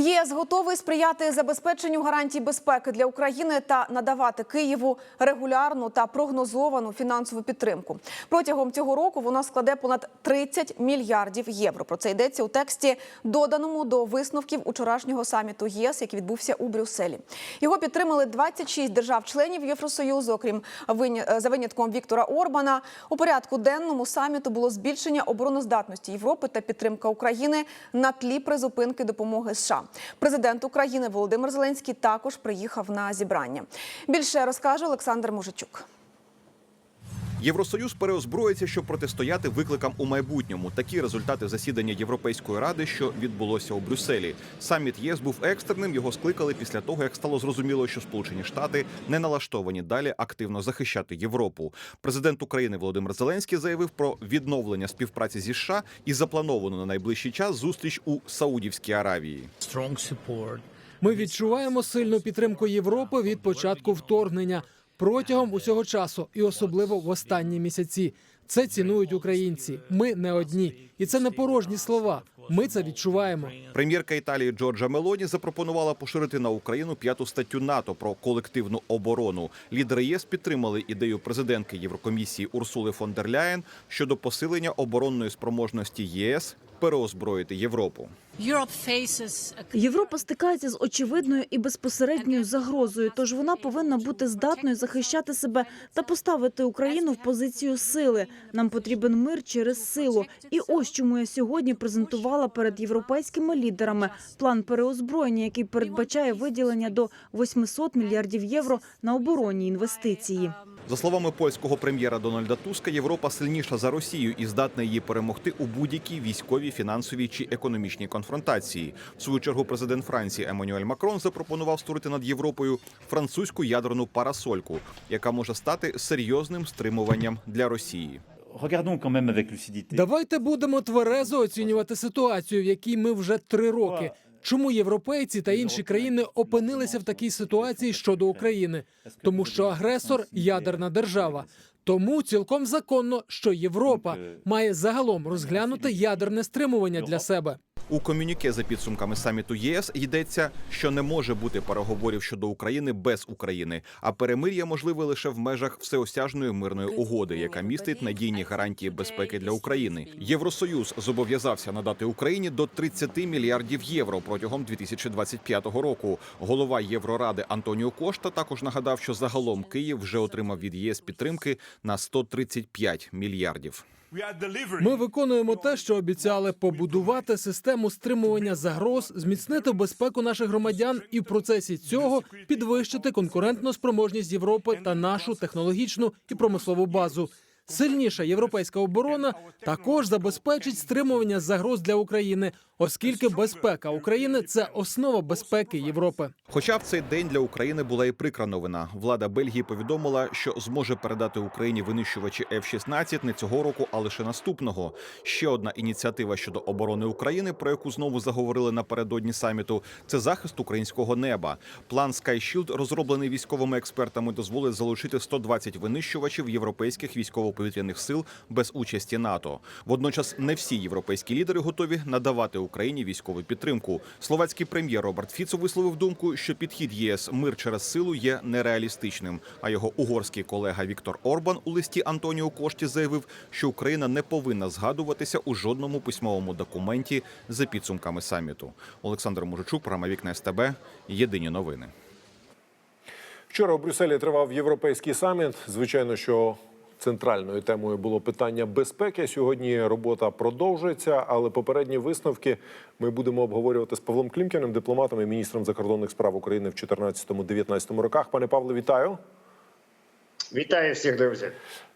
ЄС готовий сприяти забезпеченню гарантій безпеки для України та надавати Києву регулярну та прогнозовану фінансову підтримку. Протягом цього року вона складе понад 30 мільярдів євро. Про це йдеться у тексті, доданому до висновків учорашнього саміту ЄС, який відбувся у Брюсселі. Його підтримали 26 держав-членів Євросоюзу, окрім за винятком Віктора Орбана. У порядку денному саміту було збільшення обороноздатності Європи та підтримка України на тлі призупинки допомоги США. Президент України Володимир Зеленський також приїхав на зібрання. Більше розкаже Олександр Мужичук. Євросоюз переозброїться, щоб протистояти викликам у майбутньому. Такі результати засідання Європейської ради, що відбулося у Брюсселі. Саміт ЄС був екстреним. Його скликали після того, як стало зрозуміло, що Сполучені Штати не налаштовані далі активно захищати Європу. Президент України Володимир Зеленський заявив про відновлення співпраці зі США і заплановану на найближчий час зустріч у Саудівській Аравії. Ми відчуваємо сильну підтримку Європи від початку вторгнення протягом усього часу, і особливо в останні місяці. Це цінують українці. Ми не одні, і це не порожні слова. Ми це відчуваємо. Прем'єрка Італії Джорджа Мелоні запропонувала поширити на Україну п'яту статтю НАТО про колективну оборону. Лідери єс підтримали ідею президентки Єврокомісії Урсули фон дер Ляєн щодо посилення оборонної спроможності ЄС переозброїти Європу. Європа стикається з очевидною і безпосередньою загрозою, тож вона повинна бути здатною захищати себе та поставити Україну в позицію сили. Нам потрібен мир через силу. І ось чому я сьогодні презентувала перед європейськими лідерами план переозброєння, який передбачає виділення до 800 мільярдів євро на оборонні інвестиції. За словами польського прем'єра Дональда Туска, Європа сильніша за Росію і здатна її перемогти у будь-якій військовій, фінансовій чи економічній конфронтації. В свою чергу президент Франції Еммануель Макрон запропонував створити над Європою французьку ядерну парасольку, яка може стати серйозним стримуванням для Росії. Давайте будемо тверезо оцінювати ситуацію, в якій ми вже три роки. Чому європейці та інші країни опинилися в такій ситуації щодо України? Тому що агресор ядерна держава. Тому цілком законно, що Європа має загалом розглянути ядерне стримування для себе. У комюніке за підсумками саміту ЄС йдеться, що не може бути переговорів щодо України без України, а перемир'я можливе лише в межах всеосяжної мирної угоди, яка містить надійні гарантії безпеки для України. Євросоюз зобов'язався надати Україні до 30 мільярдів євро протягом 2025 року. Голова Євроради Антоніо Кошта також нагадав, що загалом Київ вже отримав від ЄС підтримки на 135 мільярдів. Ми виконуємо те, що обіцяли побудувати систему стримування загроз, зміцнити безпеку наших громадян і в процесі цього підвищити конкурентну спроможність Європи та нашу технологічну і промислову базу. Сильніша європейська оборона також забезпечить стримування загроз для України, оскільки безпека України це основа безпеки Європи. Хоча в цей день для України була і прикра новина. Влада Бельгії повідомила, що зможе передати Україні винищувачі F-16 не цього року, а лише наступного. Ще одна ініціатива щодо оборони України, про яку знову заговорили напередодні саміту, це захист українського неба. План Sky Shield, розроблений військовими експертами, дозволить залучити 120 винищувачів європейських військово-повітряних сил без участі НАТО. Водночас не всі європейські лідери готові надавати Україні військову підтримку. Словацький прем'єр Роберт Фіцо висловив думку, що підхід ЄС мир через силу є нереалістичним. А його угорський колега Віктор Орбан у листі Антоніо Кошті заявив, що Україна не повинна згадуватися у жодному письмовому документі за підсумками саміту. Олександр Мужичук, програма Вікна СТБ. Єдині новини. Вчора у Брюсселі тривав європейський саміт. Звичайно, що центральною темою було питання безпеки. Сьогодні робота продовжується, але попередні висновки ми будемо обговорювати з Павлом Клімкіним, дипломатом і міністром закордонних справ України в 2014-2019 роках. Пане Павле, вітаю. Вітаю всіх, друзі.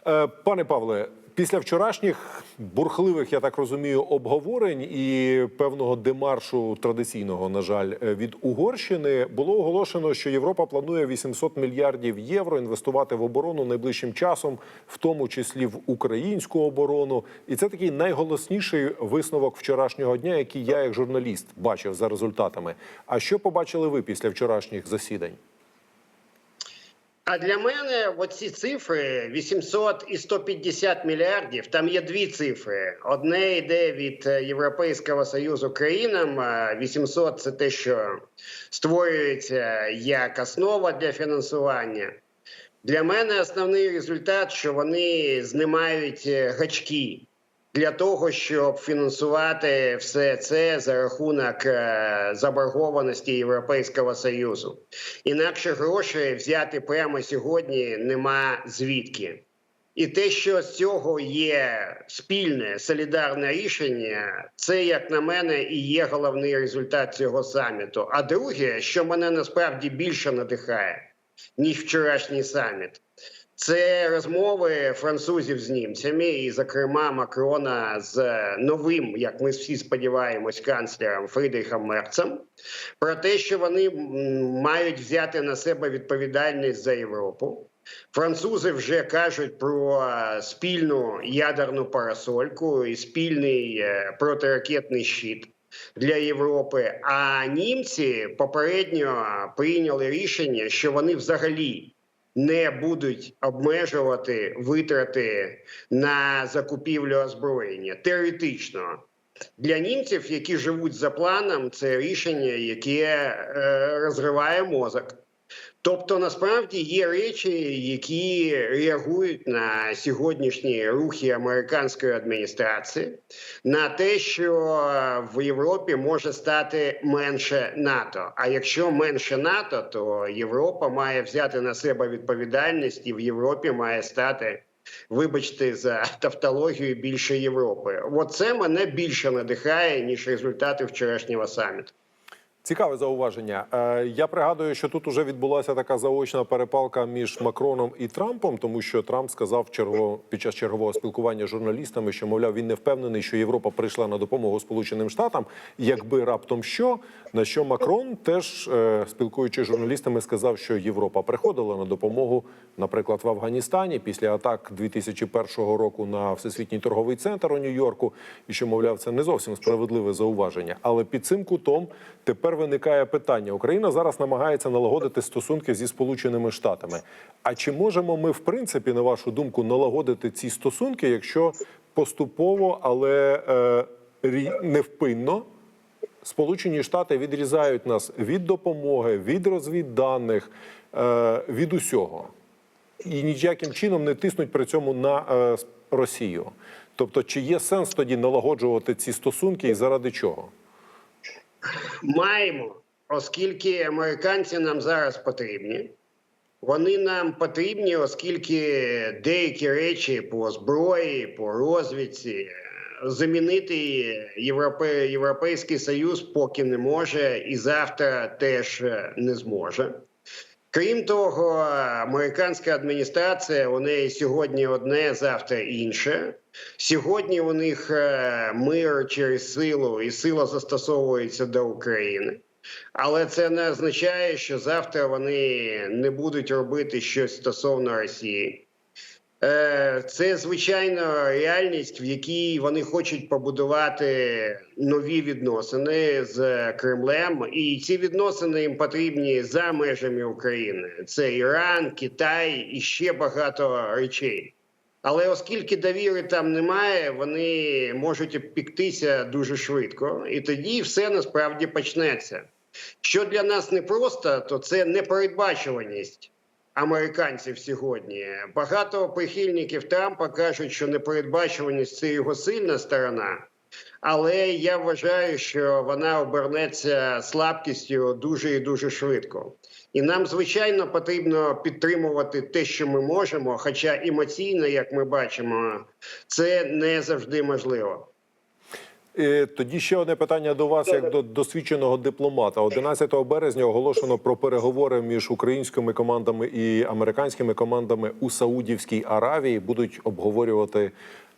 Е, Пане Павле, після вчорашніх бурхливих, я так розумію, обговорень і певного демаршу традиційного, на жаль, е, від Угорщини було оголошено, що Європа планує 800 мільярдів євро інвестувати в оборону найближчим часом, в тому числі в українську оборону. І це такий найголосніший висновок вчорашнього дня, який я, як журналіст, бачив за результатами. А що побачили ви після вчорашніх засідань? А для мене оці цифри 800 і 150 мільярдів. Там є дві цифри. Одне йде від е, Європейського союзу країнам. а 800 – це те, що створюється як основа для фінансування. Для мене основний результат, що вони знімають е, гачки для того, щоб фінансувати все це за рахунок е, заборгованості Європейського союзу. Інакше грошей взяти прямо сьогодні нема звідки. І те, що з цього є спільне солідарне рішення, це, як на мене, і є головний результат цього саміту. А друге, що мене насправді більше надихає, ніж вчорашній саміт, це розмови французів з німцями, і, зокрема, Макрона з новим, як ми всі сподіваємось, канцлером Фрідрихом Мерцем, про те, що вони мають взяти на себе відповідальність за Європу. Французи вже кажуть про е, спільну ядерну парасольку і спільний е, протиракетний щит для Європи. А німці попередньо прийняли рішення, що вони взагалі не будуть обмежувати витрати на закупівлю озброєння теоретично. Для німців, які живуть за планом, це рішення, яке е, розриває мозок. Тобто, насправді є речі, які реагують на сьогоднішні рухи американської адміністрації, на те, що в Європі може стати менше НАТО. А якщо менше НАТО, то Європа має взяти на себе відповідальність, і в Європі має стати. Вибачте за тавтологію більше Європи. Оце мене більше надихає ніж результати вчорашнього саміту. Цікаве зауваження. Е, Я пригадую, що тут уже відбулася така заочна перепалка між Макроном і Трампом, тому що Трамп сказав чергово під час чергового спілкування з журналістами, що мовляв він не впевнений, що Європа прийшла на допомогу Сполученим Штатам, якби раптом що. На що Макрон теж е, спілкуючись з журналістами, сказав, що Європа приходила на допомогу, наприклад, в Афганістані після атак 2001 року на всесвітній торговий центр у Нью-Йорку, і що мовляв, це не зовсім справедливе зауваження. Але під цим кутом тепер виникає питання: Україна зараз намагається налагодити стосунки зі Сполученими Штатами. А чи можемо ми, в принципі, на вашу думку, налагодити ці стосунки, якщо поступово, але е, невпинно Сполучені Штати відрізають нас від допомоги, від розвідданих, е, від усього, і ніяким чином не тиснуть при цьому на е, Росію. Тобто, чи є сенс тоді налагоджувати ці стосунки і заради чого? Маємо, оскільки американці нам зараз потрібні. Вони нам потрібні, оскільки деякі речі по зброї, по розвідці е, замінити Європе, Європейський Союз поки не може, і завтра теж е, не зможе. Крім того, американська адміністрація у неї сьогодні одне, завтра інше. Сьогодні у них е, мир через силу, і сила застосовується до України. Але це не означає, що завтра вони не будуть робити щось стосовно Росії. Е, Це звичайно реальність, в якій вони хочуть побудувати нові відносини з Кремлем, і ці відносини їм потрібні за межами України. Це Іран, Китай і ще багато речей. Але оскільки довіри там немає, вони можуть обпіктися дуже швидко, і тоді все насправді почнеться. Що для нас непросто, то це непередбачуваність американців сьогодні. Багато прихильників Трампа кажуть, що непередбачуваність це його сильна сторона. Але я вважаю, що вона обернеться слабкістю дуже і дуже швидко. І нам, звичайно, потрібно підтримувати те, що ми можемо. Хоча емоційно, як ми бачимо, це не завжди можливо. Е, Тоді ще одне питання до вас, як до досвідченого дипломата. 11 березня оголошено про переговори між українськими командами і американськими командами у Саудівській Аравії. Будуть обговорювати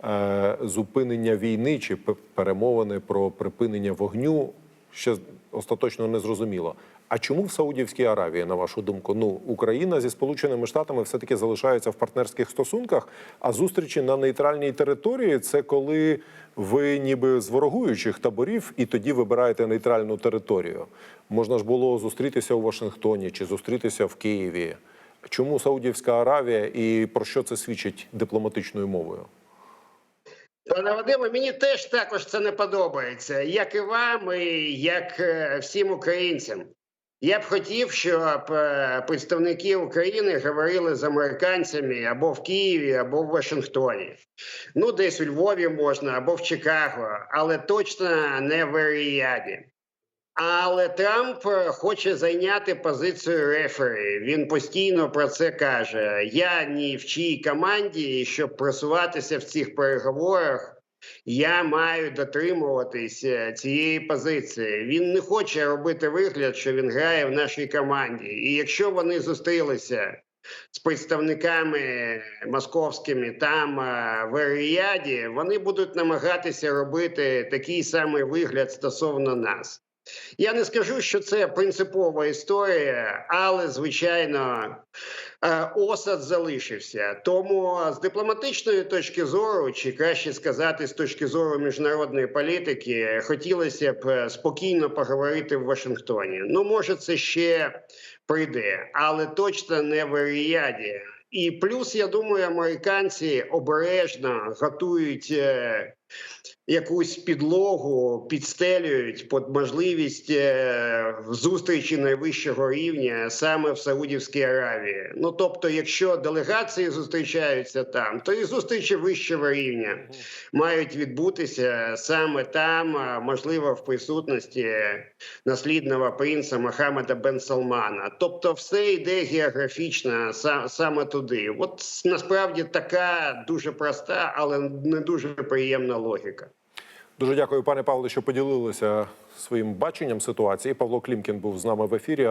е, зупинення війни чи перемовини про припинення вогню. Ще остаточно не зрозуміло. А чому в Саудівській Аравії, на вашу думку? Ну, Україна зі Сполученими Штатами все-таки залишається в партнерських стосунках, а зустрічі на нейтральній території це коли ви ніби з ворогуючих таборів і тоді вибираєте нейтральну територію. Можна ж було зустрітися у Вашингтоні чи зустрітися в Києві. Чому Саудівська Аравія і про що це свідчить дипломатичною мовою? Пане Вадиме, мені теж також це не подобається, як і вам, і як е, всім українцям. Я б хотів, щоб е, представники України говорили з американцями або в Києві, або в Вашингтоні. Ну, десь у Львові можна, або в Чикаго, але точно не в Ріаді. Але Трамп е, хоче зайняти позицію рефері. Він постійно про це каже. Я ні в чиїй команді, щоб просуватися в цих переговорах. Я маю дотримуватись е, цієї позиції. Він не хоче робити вигляд, що він грає в нашій команді. І якщо вони зустрілися з представниками московськими там е, в Ріаді, вони будуть намагатися робити такий самий вигляд стосовно нас. Я не скажу, що це принципова історія, але звичайно е, осад залишився. Тому з дипломатичної точки зору, чи краще сказати, з точки зору міжнародної політики, хотілося б е, спокійно поговорити в Вашингтоні. Ну, може, це ще прийде, але точно не в Ріаді. І плюс, я думаю, американці обережно готують. Якусь підлогу підстелюють під можливість е, зустрічі найвищого рівня саме в Саудівській Аравії. Ну тобто, якщо делегації зустрічаються там, то і зустрічі вищого рівня мають відбутися саме там, можливо, в присутності наслідного принца Мохаммеда бен Салмана. Тобто, все йде географічно са- саме туди. От насправді така дуже проста, але не дуже приємна логіка. Дуже дякую, пане Павле, що поділилися своїм баченням ситуації. Павло Клімкін був з нами в ефірі.